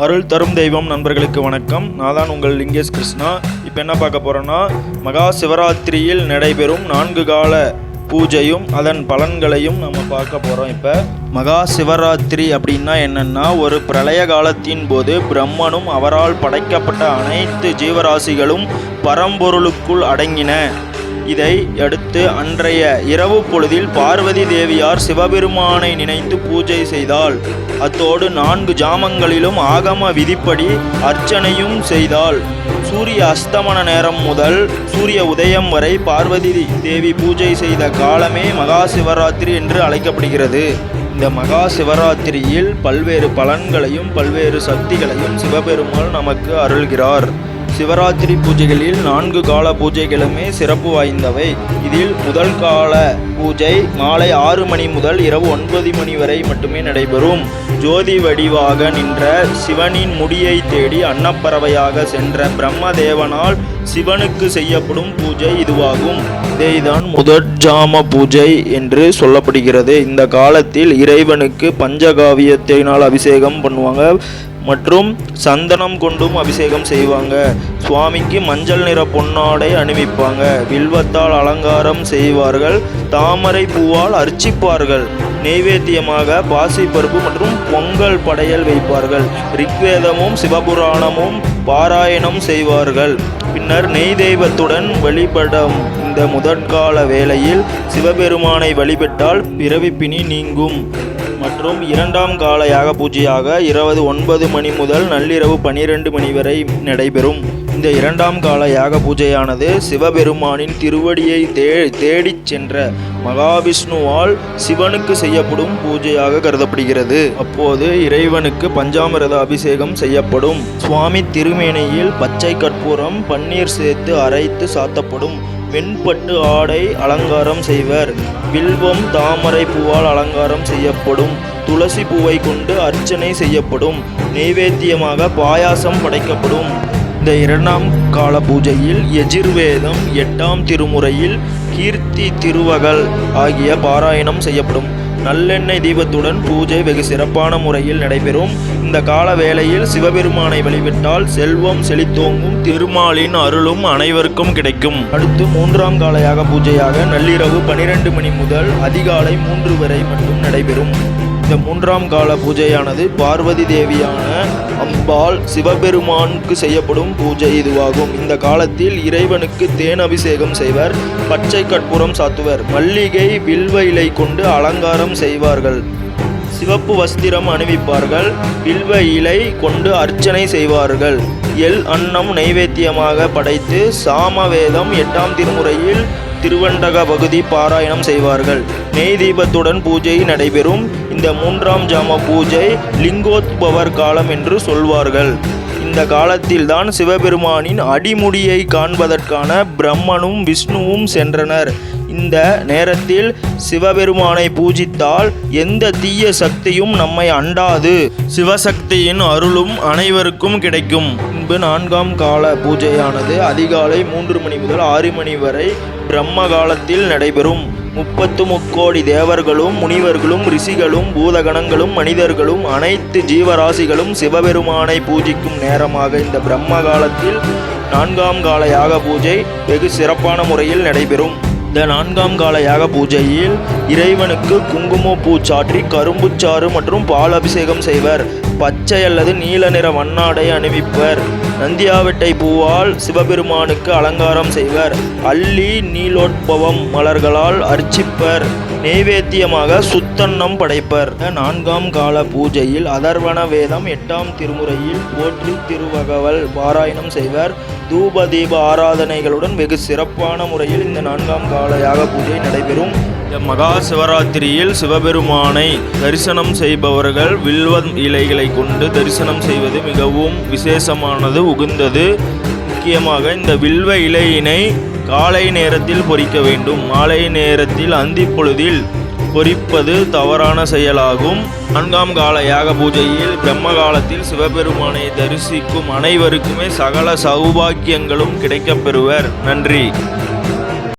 அருள் தரும் தெய்வம் நண்பர்களுக்கு வணக்கம். நான் தான் உங்கள் லிங்கேஷ் கிருஷ்ணா. இப்போ என்ன பார்க்க போகிறோன்னா மகா சிவராத்திரியில் நடைபெறும் நான்கு கால பூஜையும் அதன் பலன்களையும் நம்ம பார்க்க போகிறோம் இப்போ. மகா சிவராத்திரி அப்படின்னா என்னென்னா ஒரு பிரளய காலத்தின் போது பிரம்மனும் அவரால் படைக்கப்பட்ட அனைத்து ஜீவராசிகளும் பரம்பொருளுக்குள் அடங்கின இதை அடுத்து அன்றைய இரவு பொழுதில் பார்வதி தேவியார் சிவபெருமானை நினைத்து பூஜை செய்தாள். அத்தோடு நான்கு ஜாமங்களிலும் ஆகம விதிப்படி அர்ச்சனையும் செய்தாள். சூரிய அஸ்தமன நேரம் முதல் சூரிய உதயம் வரை பார்வதி தேவி பூஜை செய்த காலமே மகா சிவராத்திரி என்று அழைக்கப்படுகிறது. இந்த மகா சிவராத்திரியில் பல்வேறு பலன்களையும் பல்வேறு சக்திகளையும் சிவபெருமாள் நமக்கு அருள்கிறார். சிவராத்திரி பூஜைகளில் நான்கு கால பூஜைகளுமே சிறப்பு வாய்ந்தவை. இதில் முதல் கால பூஜை மாலை ஆறு மணி முதல் இரவு ஒன்பது மணி வரை மட்டுமே நடைபெறும். ஜோதி வடிவாக நின்ற சிவனின் முடியை தேடி அன்னப்பறவையாக சென்ற பிரம்மதேவனால் சிவனுக்கு செய்யப்படும் பூஜை இதுவாகும். இதைதான் முதற்ஜாம பூஜை என்று சொல்லப்படுகிறது. இந்த காலத்தில் இறைவனுக்கு பஞ்சகாவியத்தினால் அபிஷேகம் பண்ணுவாங்க. மற்றும் சந்தனம் கொண்டும் அபிஷேகம் செய்வாங்க. சுவாமிக்கு மஞ்சள் நிற பொன்னாடை அணிவிப்பாங்க. வில்வத்தால் அலங்காரம் செய்வார்கள். தாமரை பூவால் அர்ச்சிப்பார்கள். நெய்வேத்தியமாக பாசிப்பருப்பு மற்றும் பொங்கல் படையல் வைப்பார்கள். ரிக்வேதமும் சிவபுராணமும் பாராயணம் செய்வார்கள். பின்னர் நெய் தெய்வத்துடன் வழிபடும் இந்த முதற்கால வேளையில் சிவபெருமானை வழிபட்டால் பிறவிப்பினி நீங்கும். மற்றும் இரண்டாம் கால யாக பூஜையாக இருபது ஒன்பது மணி முதல் நள்ளிரவு பனிரெண்டு மணி வரை நடைபெறும். இந்த இரண்டாம் கால யாக பூஜையானது சிவபெருமானின் திருவடியை தே தேடிச் சென்ற மகாவிஷ்ணுவால் சிவனுக்கு செய்யப்படும் பூஜையாக கருதப்படுகிறது. அப்போது இறைவனுக்கு பஞ்சாமிரத அபிஷேகம் செய்யப்படும். சுவாமி திருமேனியில் பச்சை கற்பூரம் பன்னீர் சேர்த்து அரைத்து சாத்தப்படும். வெண்பட்டு ஆடை அலங்காரம் செய்வர். வில்வம் தாமரை பூவால் அலங்காரம் செய்யப்படும். துளசி பூவை கொண்டு அர்ச்சனை செய்யப்படும். நெய்வேத்தியமாக பாயாசம் படைக்கப்படும். இந்த இரண்டாம் கால பூஜையில் எஜிர்வேதம் எட்டாம் திருமுறையில் கீர்த்தி திருவகல் ஆகிய பாராயணம் செய்யப்படும். நல்லெண்ணெய் தீபத்துடன் பூஜை வெகு சிறப்பான முறையில் நடைபெறும். இந்த கால வேளையில் சிவபெருமானை வழிபட்டால் செல்வம் செழித்தோங்கும் திருமாலின் அருளும் அனைவருக்கும் கிடைக்கும். அடுத்து மூன்றாம் காலையாக பூஜையாக நள்ளிரவு பனிரெண்டு மணி முதல் அதிகாலை மூன்று வரை மட்டும் நடைபெறும். இந்த மூன்றாம் கால பூஜையானது பார்வதி தேவியான அம்பாள் சிவபெருமானுக்கு செய்யப்படும் பூஜை இதுவாகும். இந்த காலத்தில் இறைவனுக்கு தேன் அபிஷேகம் செய்வர் பச்சை கற்பூரம் சாத்துவர் மல்லிகை வில்வ இலை கொண்டு அலங்காரம் செய்வார்கள். சிவப்பு வஸ்திரம் அணிவிப்பார்கள் வில்வ இலை கொண்டு அர்ச்சனை செய்வார்கள். எல் அன்னம் நைவேத்தியமாக படைத்து சாமவேதம் எட்டாம் திருமுறையில் திருவண்டக பகுதி பாராயணம் செய்வார்கள். நெய் தீபத்துடன் பூஜை நடைபெறும். இந்த மூன்றாம் ஜாம பூஜை லிங்கோத்பவர் காலம் என்று சொல்வார்கள். இந்த காலத்தில்தான் சிவபெருமானின் அடிமுடியை காண்பதற்கான பிரம்மனும் விஷ்ணுவும் சென்றனர். இந்த நேரத்தில் சிவபெருமானை பூஜித்தால் எந்த தீய சக்தியும் நம்மை அண்டாது. சிவசக்தியின் அருளும் அனைவருக்கும் கிடைக்கும். முன்பு நான்காம் கால பூஜையானது அதிகாலை மூன்று மணி முதல் ஆறு மணி வரை பிரம்ம காலத்தில் நடைபெறும். முப்பத்து முக்கோடி தேவர்களும் முனிவர்களும் ரிஷிகளும் பூதகணங்களும் மனிதர்களும் அனைத்து ஜீவராசிகளும் சிவபெருமானை பூஜிக்கும் நேரமாக இந்த பிரம்ம காலத்தில் நான்காம் கால யாக பூஜை வெகு சிறப்பான முறையில் நடைபெறும். இந்த நான்காம் கால யாக பூஜையில் இறைவனுக்கு குங்குமப்பூ சாற்றி கரும்புச்சாறு மற்றும் பால் அபிஷேகம் செய்வர். பச்சை அல்லது நீல நிற வண்ணாடை அணிவிப்பர். நந்தியாவட்டை பூவால் சிவபெருமானுக்கு அலங்காரம் செய்வர். அள்ளி நீலோட்பவம் மலர்களால் அர்ச்சிப்பர். நெய்வேத்தியமாக சுத்தன்னம் படைப்பர். நான்காம் கால பூஜையில் அதர்வண வேதம் எட்டாம் திருமுறையில் போற்றி திருவகவல் பாராயணம் செய்வர். தூப தீப ஆராதனைகளுடன் வெகு சிறப்பான முறையில் இந்த நான்காம் கால யாக பூஜை நடைபெறும். இந்த மகா சிவராத்திரியில் சிவபெருமானை தரிசனம் செய்பவர்கள் வில்வ இலைகளை கொண்டு தரிசனம் செய்வது மிகவும் விசேஷமானது உகுந்தது. முக்கியமாக இந்த வில்வ இலையினை காலை நேரத்தில் பொறிக்க வேண்டும். மாலை நேரத்தில் அந்தி பொழுதில் பொறிப்பது தவறான செயலாகும். நான்காம் கால யாக பூஜையில் பிரம்ம காலத்தில் சிவபெருமானை தரிசிக்கும் அனைவருக்குமே சகல சௌபாக்கியங்களும் கிடைக்கப் பெறுவர் நன்றி.